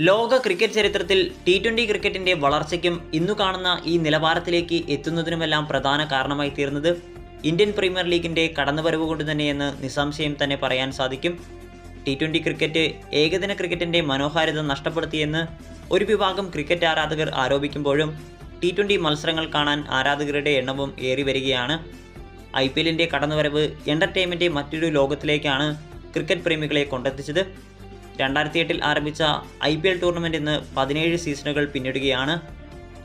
ലോക ക്രിക്കറ്റ് ചരിത്രത്തിൽ T twenty ക്രിക്കറ്റിന്റെ വളർച്ചയ്ക്കും ഇന്നു കാണുന്ന ഈ നിലവാരത്തിലേക്ക് എത്തുന്നതിനുമെല്ലാം പ്രധാന കാരണമായി തീർന്നത് ഇന്ത്യൻ പ്രീമിയർ ലീഗിന്റെ കടന്നുവരവ് കൊണ്ട് തന്നെയെന്ന് നിസ്സംശയം തന്നെ പറയാൻ സാധിക്കും. ടി ട്വന്റി ക്രിക്കറ്റ് ഏകദിന ക്രിക്കറ്റിന്റെ മനോഹാരിത നഷ്ടപ്പെടുത്തിയെന്ന് ഒരു വിഭാഗം ക്രിക്കറ്റ് ആരാധകർ ആരോപിക്കുമ്പോഴും ടി ട്വന്റി മത്സരങ്ങൾ കാണാൻ ആരാധകരുടെ എണ്ണവും ഏറി വരികയാണ്. ഐ പി എല്ലിന്റെ കടന്നുവരവ് എന്റർടൈൻമെന്റ് മറ്റൊരു ലോകത്തിലേക്കാണ് ക്രിക്കറ്റ് പ്രേമികളെ കൊണ്ടെത്തിച്ചത്. രണ്ടായിരത്തി എട്ടിൽ ആരംഭിച്ച ഐ പി എൽ ടൂർണമെന്റ് ഇന്ന് പതിനേഴ് സീസണുകൾ പിന്നിടുകയാണ്.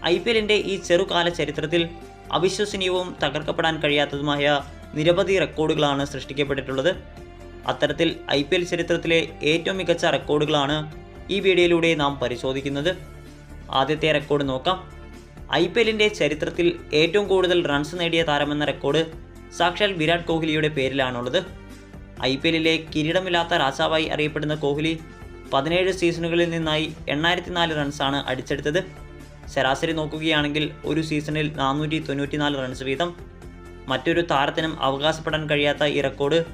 ഐ പി എല്ലിന്റെ ഈ ചെറുകാല ചരിത്രത്തിൽ അവിശ്വസനീയവും തകർക്കപ്പെടാൻ കഴിയാത്തതുമായ നിരവധി റെക്കോർഡുകളാണ് സൃഷ്ടിക്കപ്പെട്ടിട്ടുള്ളത്. അത്തരത്തിൽ ഐ പി എൽ ചരിത്രത്തിലെ ഏറ്റവും മികച്ച റെക്കോർഡുകളാണ് ഈ വീഡിയോയിലൂടെ നാം പരിശോധിക്കുന്നത്. ആദ്യത്തെ റെക്കോർഡ് നോക്കാം. ഐ പി എല്ലിന്റെ ചരിത്രത്തിൽ ഏറ്റവും കൂടുതൽ റൺസ് നേടിയ താരമെന്ന റെക്കോർഡ് സാക്ഷാൽ വിരാട് കോഹ്ലിയുടെ പേരിലാണുള്ളത്. ഐ പി എല്ലിലെ കിരീടമില്ലാത്ത രാജാവായി അറിയപ്പെടുന്ന കോഹ്ലി പതിനേഴ് സീസണുകളിൽ നിന്നായി എണ്ണായിരത്തി നാല് റൺസാണ് അടിച്ചെടുത്തത്. ശരാശരി നോക്കുകയാണെങ്കിൽ ഒരു സീസണിൽ നാനൂറ്റി തൊണ്ണൂറ്റിനാല് റൺസ് വീതം. മറ്റൊരു താരത്തിനും അവകാശപ്പെടാൻ കഴിയാത്ത ഈ റെക്കോർഡ്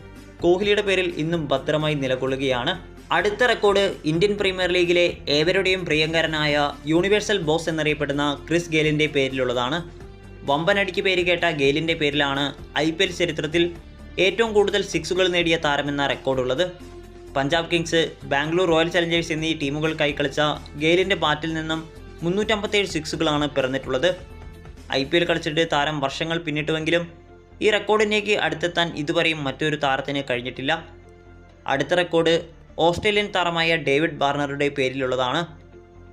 കോഹ്ലിയുടെ പേരിൽ ഇന്നും ഭദ്രമായി നിലകൊള്ളുകയാണ്. അടുത്ത റെക്കോർഡ് ഇന്ത്യൻ പ്രീമിയർ ലീഗിലെ ഏവരുടെയും പ്രിയങ്കരനായ യൂണിവേഴ്സൽ ബോസ് എന്നറിയപ്പെടുന്ന ക്രിസ് ഗെയിലിന്റെ പേരിലുള്ളതാണ്. വമ്പനടിക്ക് പേര് കേട്ട ഗെയിലിന്റെ പേരിലാണ് ഐ ചരിത്രത്തിൽ ഏറ്റവും കൂടുതൽ സിക്സുകൾ നേടിയ താരമെന്ന റെക്കോർഡുള്ളത്. Punjab kings Bangalore royal challengers എന്നീ ടീമുകൾക്കായി കളിച്ച ഗെയിലിന്റെ ബാറ്റിൽ നിന്നും മുന്നൂറ്റമ്പത്തേഴ് സിക്സുകളാണ് പിറന്നിട്ടുള്ളത്. ഐ പി എൽ കളിച്ചിട്ട് താരം വർഷങ്ങൾ പിന്നിട്ടുവെങ്കിലും ഈ റെക്കോർഡിലേക്ക് അടുത്തെത്താൻ ഇതുവരെയും മറ്റൊരു താരത്തിന് കഴിഞ്ഞിട്ടില്ല. അടുത്ത റെക്കോർഡ് ഓസ്ട്രേലിയൻ താരമായ ഡേവിഡ് ബാർണറുടെ പേരിലുള്ളതാണ്.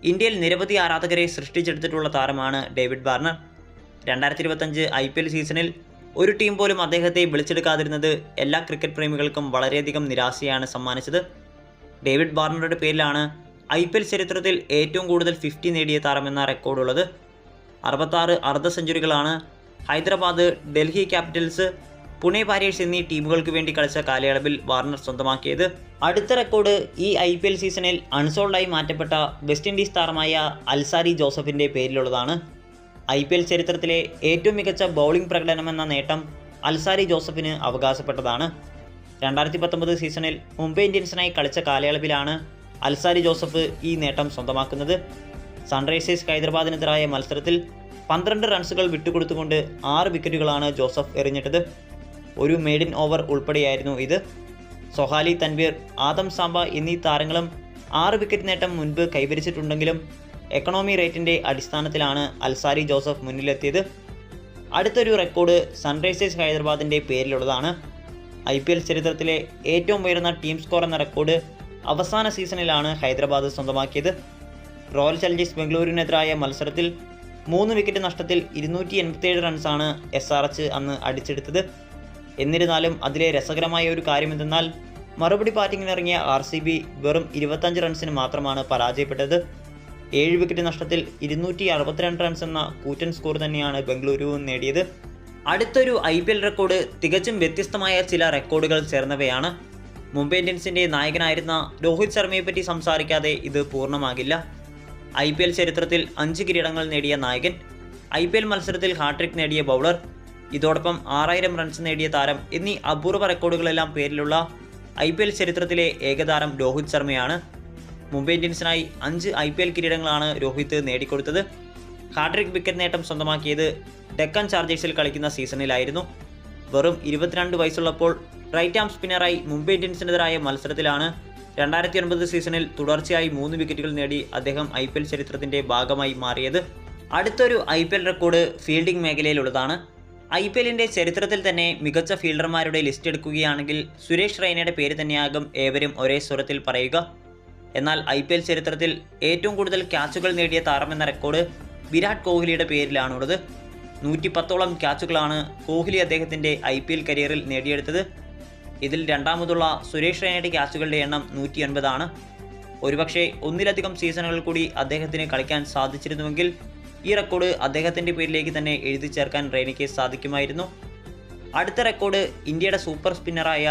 ഇന്ത്യയിൽ നിരവധി ആരാധകരെ സൃഷ്ടിച്ചെടുത്തിട്ടുള്ള താരമാണ് ഡേവിഡ് ബാർണർ. രണ്ടായിരത്തി ഇരുപത്തഞ്ച് ഐ പി എൽ സീസണിൽ ഒരു ടീം പോലും അദ്ദേഹത്തെ വിളിച്ചെടുക്കാതിരുന്നത് എല്ലാ ക്രിക്കറ്റ് പ്രേമികൾക്കും വളരെയധികം നിരാശയാണ് സമ്മാനിച്ചത്. ഡേവിഡ് ബാർണറുടെ പേരിലാണ് ഐ പി എൽ ചരിത്രത്തിൽ ഏറ്റവും കൂടുതൽ ഫിഫ്റ്റി നേടിയ താരമെന്ന റെക്കോർഡുള്ളത് അറുപത്താറ് അർദ്ധ സെഞ്ചുറികളാണ് ഹൈദരാബാദ് ഡൽഹി ക്യാപിറ്റൽസ് പുണെ വാരിയേഴ്സ് എന്നീ ടീമുകൾക്ക് വേണ്ടി കളിച്ച കാലയളവിൽ വാർണർ സ്വന്തമാക്കിയത്. അടുത്ത റെക്കോർഡ് ഈ ഐ പി എൽ സീസണിൽ അൺസോൾഡായി മാറ്റപ്പെട്ട വെസ്റ്റ് ഇൻഡീസ് താരമായ അൽസാരി ജോസഫിന്റെ പേരിലുള്ളതാണ്. ഐ പി എൽ ചരിത്രത്തിലെ ഏറ്റവും മികച്ച ബൗളിംഗ് പ്രകടനമെന്ന നേട്ടം അൽസാരി ജോസഫിന് അവകാശപ്പെട്ടതാണ്. രണ്ടായിരത്തി പത്തൊമ്പത് സീസണിൽ മുംബൈ ഇന്ത്യൻസിനായി കളിച്ച കാലയളവിലാണ് അൽസാരി ജോസഫ് ഈ നേട്ടം സ്വന്തമാക്കുന്നത്. സൺറൈസേഴ്സ് ഹൈദരാബാദിനെതിരായ മത്സരത്തിൽ പന്ത്രണ്ട് റൺസുകൾ വിട്ടുകൊടുത്തുകൊണ്ട് ആറ് വിക്കറ്റുകളാണ് ജോസഫ് എറിഞ്ഞിട്ടത്. ഒരു മെയ്ഡിൻ ഓവർ ഉൾപ്പെടെയായിരുന്നു ഇത്. സൊഹാലി തൻവീർ ആദം സാംബ എന്നീ താരങ്ങളും ആറ് വിക്കറ്റ് നേട്ടം മുൻപ് കൈവരിച്ചിട്ടുണ്ടെങ്കിലും എക്കണോമി റേറ്റിന്റെ അടിസ്ഥാനത്തിലാണ് അൽസാരി ജോസഫ് മുന്നിലെത്തിയത്. അടുത്തൊരു റെക്കോർഡ് സൺറൈസേഴ്സ് ഹൈദരാബാദിന്റെ പേരിലുള്ളതാണ്. ഐ പി എൽ ചരിത്രത്തിലെ ഏറ്റവും ഉയർന്ന ടീം സ്കോർ എന്ന റെക്കോർഡ് അവസാന സീസണിലാണ് ഹൈദരാബാദ് സ്വന്തമാക്കിയത്. റോയൽ ചലഞ്ചേഴ്സ് ബംഗളൂരുവിനെതിരായ മത്സരത്തിൽ മൂന്ന് വിക്കറ്റ് നഷ്ടത്തിൽ ഇരുന്നൂറ്റി എൺപത്തിയേഴ് റൺസാണ് എസ് ആർ എച്ച് അന്ന് അടിച്ചെടുത്തത്. എന്നിരുന്നാലും അതിലെ രസകരമായ ഒരു കാര്യം എന്തെന്നാൽ മറുപടി ബാറ്റിങ്ങിനിറങ്ങിയ ആർ സി ബി വെറും ഇരുപത്തഞ്ച് റൺസിന് മാത്രമാണ് പരാജയപ്പെട്ടത്. ഏഴ് വിക്കറ്റ് നഷ്ടത്തിൽ ഇരുന്നൂറ്റി അറുപത്തിരണ്ട് റൺസ് എന്ന കൂറ്റൻ സ്കോർ തന്നെയാണ് ബംഗളൂരുവും നേടിയത്. അടുത്തൊരു ഐ പി എൽ റെക്കോർഡ് തികച്ചും വ്യത്യസ്തമായ ചില റെക്കോർഡുകൾ ചേർന്നവയാണ്. മുംബൈ ഇന്ത്യൻസിന്റെ നായകനായിരുന്ന രോഹിത് ശർമ്മയെ പറ്റി സംസാരിക്കാതെ ഇത് പൂർണമാകില്ല. ഐ പി എൽ ചരിത്രത്തിൽ അഞ്ച് കിരീടങ്ങൾ നേടിയ നായകൻ ഐ പി എൽ മത്സരത്തിൽ ഹാട്രിക് നേടിയ ബൗളർ ഇതോടൊപ്പം ആറായിരം റൺസ് നേടിയ താരം എന്നീ അപൂർവ റെക്കോർഡുകളെല്ലാം പേരിലുള്ള ഐ പി എൽ ചരിത്രത്തിലെ ഏകതാരം രോഹിത് ശർമ്മയാണ്. മുംബൈ ഇന്ത്യൻസിനായി അഞ്ച് ഐ പി എൽ കിരീടങ്ങളാണ് രോഹിത് നേടിക്കൊടുത്തത്. ഹാട്രിക് വിക്കറ്റ് നേട്ടം സ്വന്തമാക്കിയത് ഡെക്കൻ ചാർജേഴ്സിൽ കളിക്കുന്ന സീസണിലായിരുന്നു. വെറും ഇരുപത്തിരണ്ട് വയസ്സുള്ളപ്പോൾ റൈറ്റ് ആം സ്പിന്നറായി മുംബൈ ഇന്ത്യൻസിനെതിരായ മത്സരത്തിലാണ്. രണ്ടായിരത്തി ഒൻപത് സീസണിൽ തുടർച്ചയായി മൂന്ന് വിക്കറ്റുകൾ നേടി അദ്ദേഹം ഐ പി എൽ ചരിത്രത്തിന്റെ ഭാഗമായി മാറിയത്. അടുത്തൊരു I P L record fielding മേഖലയിലുള്ളതാണ്. I P എല്ലിന്റെ ചരിത്രത്തിൽ തന്നെ മികച്ച ഫീൽഡർമാരുടെ ലിസ്റ്റ് എടുക്കുകയാണെങ്കിൽ സുരേഷ് റൈനയുടെ പേര് തന്നെയാകും ഏവരും ഒരേ സ്വരത്തിൽ പറയുക. എന്നാൽ ഐ പി എൽ ചരിത്രത്തിൽ ഏറ്റവും കൂടുതൽ ക്യാച്ചുകൾ നേടിയ താരമെന്ന റെക്കോർഡ് വിരാട് കോഹ്ലിയുടെ പേരിലാണുള്ളത്. നൂറ്റി പത്തോളം ക്യാച്ചുകളാണ് കോഹ്ലി അദ്ദേഹത്തിന്റെ ഐ പി എൽ കരിയറിൽ നേടിയെടുത്തത്. ഇതിൽ രണ്ടാമതുള്ള സുരേഷ് റൈനയുടെ ക്യാച്ചുകളുടെ എണ്ണം നൂറ്റി എൺപതാണ് ഒരുപക്ഷെ ഒന്നിലധികം സീസണുകൾ കൂടി അദ്ദേഹത്തിന് കളിക്കാൻ സാധിച്ചിരുന്നുവെങ്കിൽ ഈ റെക്കോർഡ് അദ്ദേഹത്തിന്റെ പേരിലേക്ക് തന്നെ എഴുതി ചേർക്കാൻ റെയ്നയ്ക്ക് സാധിക്കുമായിരുന്നു. അടുത്ത റെക്കോർഡ് ഇന്ത്യയുടെ സൂപ്പർ സ്പിന്നറായ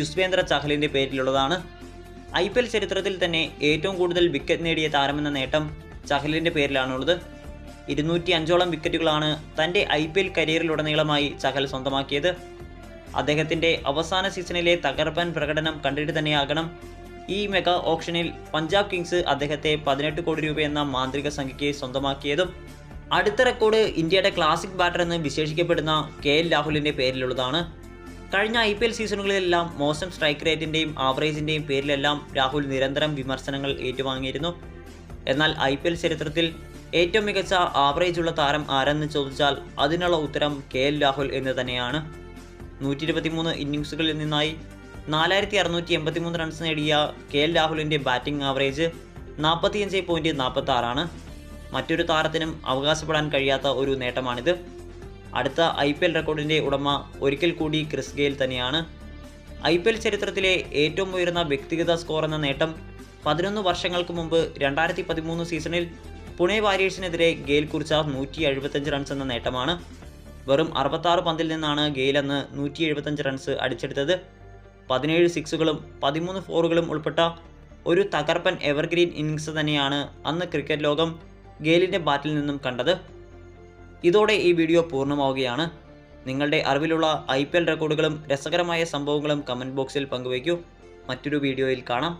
യുസ്വേന്ദ്ര ചഹലിന്റെ പേരിലുള്ളതാണ്. ഐ പി എൽ ചരിത്രത്തിൽ തന്നെ ഏറ്റവും കൂടുതൽ വിക്കറ്റ് നേടിയ താരമെന്ന നേട്ടം ചഹലിന്റെ പേരിലാണുള്ളത്. ഇരുന്നൂറ്റി അഞ്ചോളം വിക്കറ്റുകളാണ് തന്റെ ഐ പി എൽ കരിയറിലുടനീളമായി ചഹൽ സ്വന്തമാക്കിയത്. അദ്ദേഹത്തിന്റെ അവസാന സീസണിലെ തകർപ്പൻ പ്രകടനം കണ്ടിട്ട് തന്നെയാകണം. ഈ മെഗാ ഓപ്ഷനിൽ പഞ്ചാബ് കിങ്സ് അദ്ദേഹത്തെ പതിനെട്ട് കോടി രൂപ എന്ന മാന്ത്രിക സംഖ്യയ്ക്ക് സ്വന്തമാക്കിയതും അടുത്ത റെക്കോർഡ് ഇന്ത്യയുടെ ക്ലാസിക് ബാറ്റർ എന്ന് വിശേഷിക്കപ്പെടുന്ന കെ എൽ രാഹുലിന്റെ പേരിലുള്ളതാണ്. കഴിഞ്ഞ ഐ പി എൽ സീസണുകളിലെല്ലാം മോശം സ്ട്രൈക്ക് റേറ്റിന്റെയും ആവറേജിന്റെയും പേരിലെല്ലാം രാഹുൽ നിരന്തരം വിമർശനങ്ങൾ ഏറ്റുവാങ്ങിയിരുന്നു. എന്നാൽ ഐ പി എൽ ചരിത്രത്തിൽ ഏറ്റവും മികച്ച ആവറേജ് ഉള്ള താരം ആരെന്ന് ചോദിച്ചാൽ അതിനുള്ള ഉത്തരം കെ എൽ രാഹുൽ എന്ന് തന്നെയാണ്. നൂറ്റി ഇരുപത്തിമൂന്ന് ഇന്നിങ്സുകളിൽ നിന്നായി നാലായിരത്തി അറുന്നൂറ്റി എൺപത്തിമൂന്ന് റൺസ് നേടിയ കെ എൽ രാഹുലിന്റെ ബാറ്റിംഗ് ആവറേജ് നാൽപ്പത്തിയഞ്ച് പോയിന്റ് നാൽപ്പത്തി ആറാണ് മറ്റൊരു താരത്തിനും അവകാശപ്പെടാൻ കഴിയാത്ത ഒരു നേട്ടമാണിത്. അടുത്ത ഐ പി എൽ റെക്കോർഡിന്റെ ഉടമ ഒരിക്കൽ കൂടി ക്രിസ് ഗെയിൽ തന്നെയാണ്. ഐ പി എൽ ചരിത്രത്തിലെ ഏറ്റവും ഉയർന്ന വ്യക്തിഗത സ്കോർ എന്ന നേട്ടം പതിനൊന്ന് വർഷങ്ങൾക്ക് മുമ്പ് രണ്ടായിരത്തി പതിമൂന്ന് സീസണിൽ പുണെ വാരിയേഴ്സിനെതിരെ ഗെയിൽ കുറിച്ച നൂറ്റി എഴുപത്തഞ്ച് റൺസ് എന്ന നേട്ടമാണ്. വെറും അറുപത്താറ് പന്തിൽ നിന്നാണ് ഗെയിൽ അന്ന് നൂറ്റി എഴുപത്തഞ്ച് റൺസ് അടിച്ചെടുത്തത്. പതിനേഴ് സിക്സുകളും പതിമൂന്ന് ഫോറുകളും ഉൾപ്പെട്ട ഒരു തകർപ്പൻ എവർഗ്രീൻ ഇന്നിങ്സ് തന്നെയാണ് അന്ന് ക്രിക്കറ്റ് ലോകം ഗെയിലിന്റെ ബാറ്റിൽ നിന്നും കണ്ടത്. ഇതോടെ ഈ വീഡിയോ പൂർണമാവുകയാണ്. നിങ്ങളുടെ അറിവിലുള്ള ഐ റെക്കോർഡുകളും രസകരമായ സംഭവങ്ങളും കമന്റ് ബോക്സിൽ പങ്കുവയ്ക്കൂ. മറ്റൊരു വീഡിയോയിൽ കാണാം.